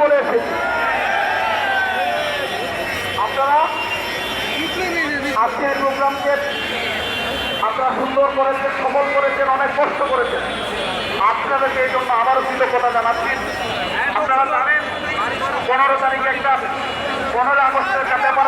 বলে এসেছি। আপনারা আজকের প্রোগ্রামকে আপনারা সুন্দর করেছেন, সফল করেছেন, অনেক কষ্ট করেছেন। আপনাদেরকে এই জন্য আবারও কৃতজ্ঞতা জানাচ্ছি। আপনারা জানেন, পনেরো তারিখে একটা পনেরো আগস্টের একটা ব্যাপার